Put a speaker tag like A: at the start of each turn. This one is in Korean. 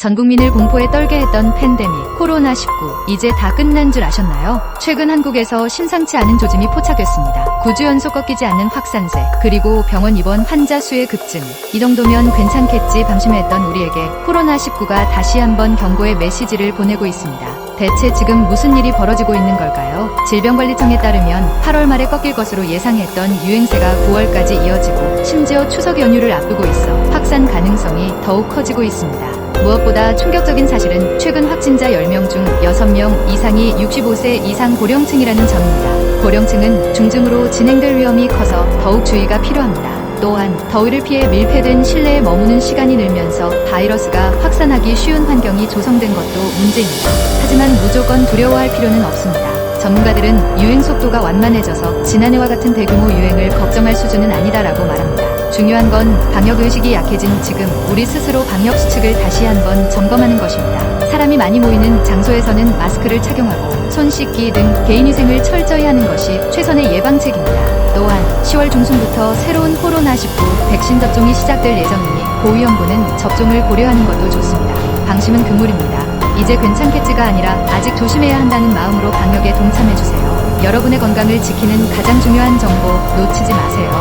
A: 전 국민을 공포에 떨게 했던 팬데믹 코로나19 이제 다 끝난 줄 아셨나요? 최근 한국에서 심상치 않은 조짐이 포착됐습니다. 9주 연속 꺾이지 않는 확산세 그리고 병원 입원 환자 수의 급증 이 정도면 괜찮겠지 방심했던 우리에게 코로나19가 다시 한번 경고의 메시지를 보내고 있습니다. 대체 지금 무슨 일이 벌어지고 있는 걸까요? 질병관리청에 따르면 8월 말에 꺾일 것으로 예상했던 유행세가 9월까지 이어지고 심지어 추석 연휴를 앞두고 있어 확산 가능성이 더욱 커지고 있습니다. 무엇보다 충격적인 사실은 최근 확진자 10명 중 6명 이상이 65세 이상 고령층이라는 점입니다. 고령층은 중증으로 진행될 위험이 커서 더욱 주의가 필요합니다. 또한 더위를 피해 밀폐된 실내에 머무는 시간이 늘면서 바이러스가 확산하기 쉬운 환경이 조성된 것도 문제입니다. 하지만 무조건 두려워할 필요는 없습니다. 전문가들은 유행 속도가 완만해져서 지난해와 같은 대규모 유행을 걱정할 수준은 아니다라고 말합니다. 중요한 건 방역의식이 약해진 지금 우리 스스로 방역수칙을 다시 한번 점검하는 것입니다. 사람이 많이 모이는 장소에서는 마스크를 착용하고 손 씻기 등 개인위생을 철저히 하는 것이 최선의 예방책입니다. 또한 10월 중순부터 새로운 코로나19 백신 접종이 시작될 예정이니 고위험군은 접종을 고려하는 것도 좋습니다. 방심은 금물입니다. 이제 괜찮겠지가 아니라 아직 조심해야 한다는 마음으로 방역에 동참해주세요. 여러분의 건강을 지키는 가장 중요한 정보 놓치지 마세요.